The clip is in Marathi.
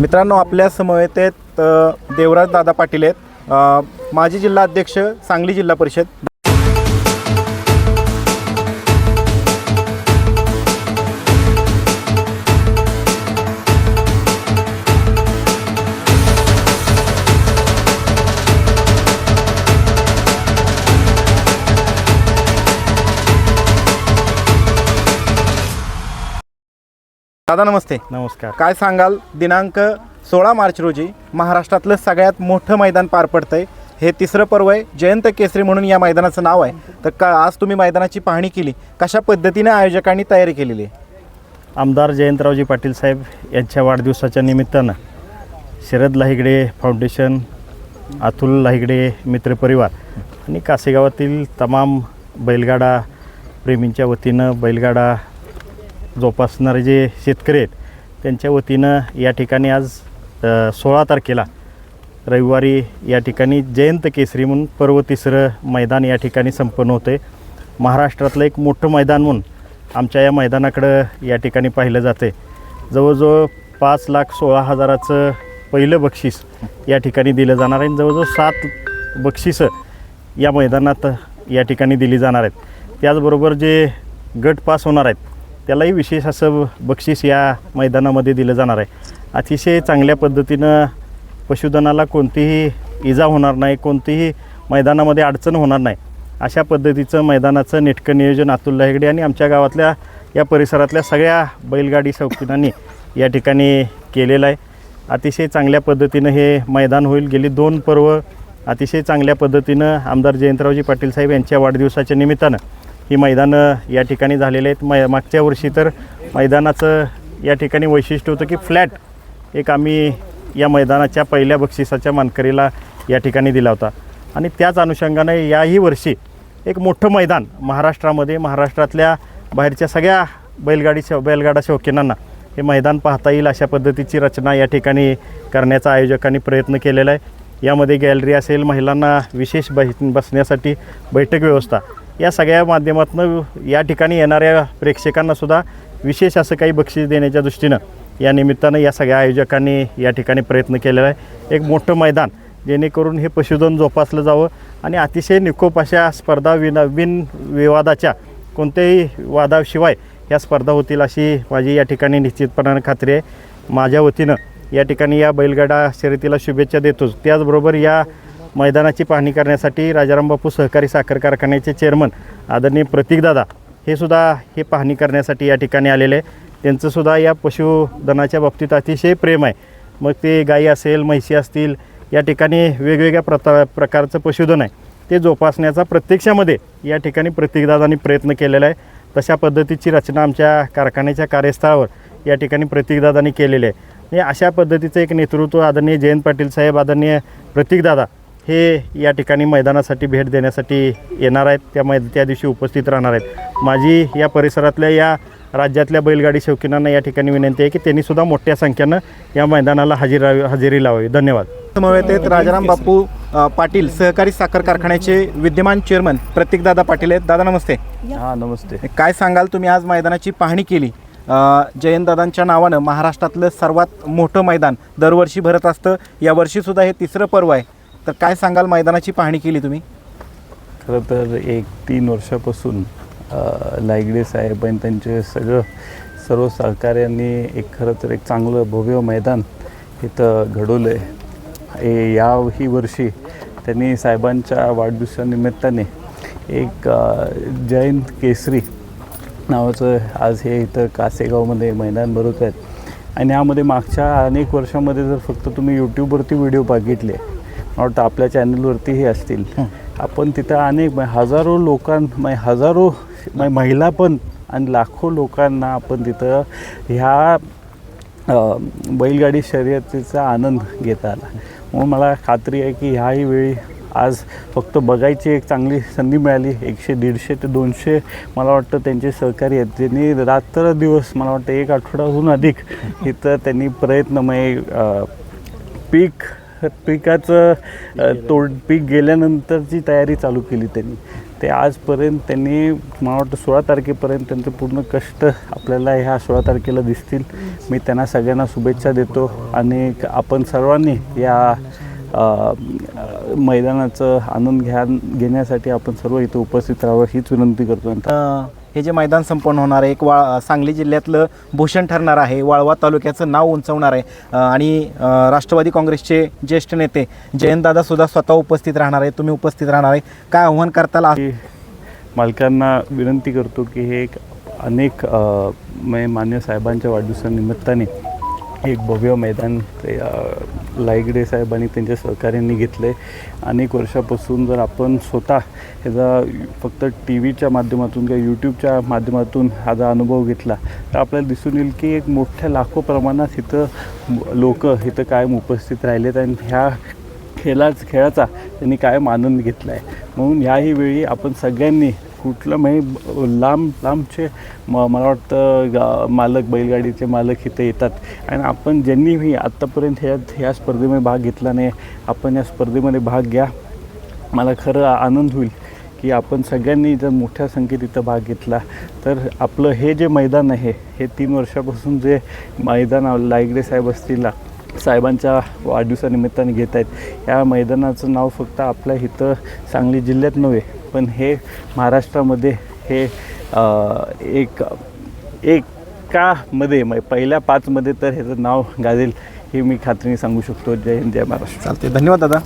मित्रांनो आपल्या समवेत आहेत देवराज दादा पाटील आहेत. माजी जिल्हा अध्यक्ष सांगली जिल्हा परिषद. दादा नमस्ते. नमस्कार. काय सांगाल? दिनांक सोळा मार्च रोजी महाराष्ट्रातलं सगळ्यात मोठं मैदान पार पडतंय. हे तिसरं पर्व आहे. जयंत केसरी म्हणून या मैदानाचं नाव आहे. तर का आज तुम्ही मैदानाची पाहणी केली. कशा पद्धतीने आयोजकांनी तयारी केलेली आहे? आमदार जयंतरावजी पाटील साहेब यांच्या वाढदिवसाच्या निमित्तानं शरद लाहिगडे फाउंडेशन अतुल लाहिगडे मित्रपरिवार आणि कासेगावातील तमाम बैलगाडा प्रेमींच्या वतीनं बैलगाडा जोपासणारे जे शेतकरी आहेत त्यांच्या वतीनं या ठिकाणी आज सोळा तारखेला रविवारी या ठिकाणी जयंत केसरी म्हणून पर्व तिसरं मैदान या ठिकाणी संपन्न होतं आहे महाराष्ट्रातलं एक मोठं मैदान म्हणून आमच्या या मैदानाकडं या ठिकाणी पाहिलं जाते जवळजवळ पाच लाख सोळा हजाराचं पहिलं बक्षीस या ठिकाणी दिलं जाणार आहे आणि जवळजवळ सात बक्षिसं या मैदानात या ठिकाणी दिली जाणार आहेत. त्याचबरोबर जे गट पास होणार आहेत त्यालाही विशेष असं बक्षीस या मैदानामध्ये दिलं जाणार आहे. अतिशय चांगल्या पद्धतीनं पशुधनाला कोणतीही इजा होणार नाही कोणतीही मैदानामध्ये अडचण होणार नाही. अशा पद्धतीचं मैदानाचं नेटकं नियोजन अतुल हेगडे आणि आमच्या गावातल्या या परिसरातल्या सगळ्या बैलगाडी शौकीनांनी या ठिकाणी केलेलं आहे. अतिशय चांगल्या पद्धतीनं हे मैदान होईल. गेली दोन पर्व अतिशय चांगल्या पद्धतीनं आमदार जयंतरावजी पाटील साहेब यांच्या वाढदिवसाच्या निमित्तानं ही मैदानं या ठिकाणी झालेली आहेत. मै मागच्या वर्षी तर मैदानाचं या ठिकाणी वैशिष्ट्य होतं की फ्लॅट एक आम्ही या मैदानाच्या पहिल्या बक्षिसाच्या मानकरीला या ठिकाणी दिला होता. आणि त्याच अनुषंगाने याही वर्षी एक मोठं मैदान महाराष्ट्रामध्ये महाराष्ट्रातल्या बाहेरच्या सगळ्या बैलगाडी शौ बैलगाडा शौकीनांना हे मैदान पाहता येईल अशा पद्धतीची रचना या ठिकाणी करण्याचा आयोजकांनी प्रयत्न केलेला आहे. यामध्ये गॅलरी असेल महिलांना विशेष बै बसण्यासाठी बैठक व्यवस्था या सगळ्या माध्यमातून या ठिकाणी येणाऱ्या प्रेक्षकांनासुद्धा विशेष असं काही बक्षीस देण्याच्या दृष्टीनं या निमित्तानं या सगळ्या आयोजकांनी या ठिकाणी प्रयत्न केलेला आहे. एक मोठं मैदान जेणेकरून हे पशुधन जोपासलं जावं आणि अतिशय निकोप अशा स्पर्धा विना बिन विवादाच्या कोणत्याही वादाशिवाय ह्या स्पर्धा होतील अशी माझी या ठिकाणी निश्चितपणानं खात्री आहे. माझ्या वतीनं या ठिकाणी या बैलगाडा शर्यतीला शुभेच्छा देतोच. त्याचबरोबर या मैदानाची पाहणी करण्यासाठी राजाराम बापू सहकारी साखर कारखान्याचे चेअरमन आदरणीय प्रतीकदादा हे सुद्धा हे पाहणी करण्यासाठी या ठिकाणी आलेले आहे. त्यांचंसुद्धा या पशुधनाच्या बाबतीत अतिशय प्रेम आहे. मग ते गाई असेल म्हैशी असतील या ठिकाणी वेगवेगळ्या प्रता प्रकारचं पशुधन आहे. ते जोपासण्याचा प्रत्यक्षामध्ये या ठिकाणी प्रतीकदादांनी प्रयत्न केलेला आहे. तशा पद्धतीची रचना आमच्या कारखान्याच्या कार्यस्थळावर या ठिकाणी प्रतीकदादांनी केलेली आहे. म्हणजे अशा पद्धतीचं एक नेतृत्व आदरणीय जयंत पाटील साहेब आदरणीय प्रतीकदादा हे या ठिकाणी मैदानासाठी भेट देण्यासाठी येणार आहेत. त्या मै त्या दिवशी उपस्थित राहणार आहेत. माझी या परिसरातल्या या राज्यातल्या बैलगाडी शौकीनांना या ठिकाणी विनंती आहे की त्यांनी सुद्धा मोठ्या संख्येनं या मैदानाला हजेरा हजेरी लावावी. धन्यवाद. समवेत आहेत राजाराम बापू पाटील सहकारी साखर कारखान्याचे विद्यमान चेअरमन प्रतीकदादा पाटील आहेत. दादा नमस्ते. हां नमस्ते. काय सांगाल तुम्ही आज मैदानाची पाहणी केली? जयंतदादांच्या नावानं महाराष्ट्रातलं सर्वात मोठं मैदान दरवर्षी भरत असतं. यावर्षीसुद्धा हे तिसरं पर्व आहे. तर काय सांगाल मैदानाची पाहणी केली तुम्ही? खरं तर एक तीन वर्षापासून लायगडे साहेब आणि त्यांचे सगळं सर्व सहकार्यांनी एक खरं तर एक चांगलं भव्य मैदान इथं घडवलं आहे हे या ही वर्षी त्यांनी साहेबांच्या वाढदिवसानिमित्ताने एक जयंत केसरी नावाचं आज हे इथं कासेगावमध्ये मैदान भरवत आहेत आणि यामध्ये मागच्या अनेक वर्षामध्ये जर फक्त तुम्ही यूट्यूबवरती व्हिडिओ बघितले वाटतं आपल्या चॅनलवरतीही असतील. आपण तिथं अनेक हजारो लोकां हजारो महिला पण आणि लाखो लोकांना आपण तिथं ह्या बैलगाडी शर्यतीचा आनंद घेता आला. म्हणून मला खात्री आहे की ह्याही वेळी आज फक्त बघायची एक चांगली संधी मिळाली. एकशे दीडशे ते दोनशे मला वाटतं त्यांचे सहकारी आहेत. ज्यांनी रात्र दिवस मला वाटतं एक आठवड्याहून अधिक इथं त्यांनी प्रयत्नमय पीक पिकाचं तोड पीक गेल्यानंतरची तयारी चालू केली त्यांनी. ते आजपर्यंत त्यांनी मला वाटतं सोळा तारखेपर्यंत त्यांचे पूर्ण कष्ट आपल्याला ह्या सोळा तारखेला दिसतील. मी त्यांना सगळ्यांना शुभेच्छा देतो आणि आपण सर्वांनी या मैदानाचं आनंद घ्या घेण्यासाठी आपण सर्व इथं उपस्थित राहावं हीच विनंती करतो. आणि हे जे मैदान संपन्न होणार आहे एक वा सांगली जिल्ह्यातलं भूषण ठरणार आहे वाळवा तालुक्याचं नाव उंचवणार आहे. आणि राष्ट्रवादी काँग्रेसचे ज्येष्ठ नेते जयंतदादा सुद्धा स्वतः उपस्थित राहणार आहे तुम्ही उपस्थित राहणार आहे. काय आव्हान करताल मालकांना विनंती करतो की हे एक अनेक मान्य साहेबांच्या वाढदिवसानिमित्ताने एक भव्य मैदान ते लायगडे साहेब आणि त्यांच्या सहकार्यांनी घेतलं आहे अनेक वर्षापासून जर आपण स्वतः ह्याचा फक्त टी व्हीच्या माध्यमातून किंवा यूट्यूबच्या माध्यमातून हा जर अनुभव घेतला तर आपल्याला दिसून येईल की एक मोठ्या लाखो प्रमाणात इथं लोक इथं कायम उपस्थित राहिलेत आणि ह्या खेळाच खेळाचा त्यांनी कायम आनंद घेतला आहे म्हणून ह्याही वेळी आपण सगळ्यांनी कुठलं म्हणजे लांब लांबचे म मला वाटतं गा मालक बैलगाडीचे मालक इथे येतात. आणि आपण ज्यांनीही आत्तापर्यंत ह्या ह्या स्पर्धेमध्ये भाग घेतला नाही आपण या स्पर्धेमध्ये भाग घ्या. मला खरं आनंद होईल की आपण सगळ्यांनी जर मोठ्या संख्येत इथं भाग घेतला तर आपलं हे जे मैदान आहे हे तीन वर्षापासून जे मैदान लायगडे साहेब असतील साहेबांच्या वाढदिवसानिमित्ताने घेत आहेत या मैदानाचं नाव फक्त आपल्या इथं सांगली जिल्ह्यात नव्हे पण हे महाराष्ट्रामध्ये हे एक एकामध्ये म्हणजे पहिल्या पाचमध्ये तर ह्याचं नाव गाजेल हे मी खात्रीने सांगू शकतो. जय हिंद जय महाराष्ट्र. चालते धन्यवाद दादा.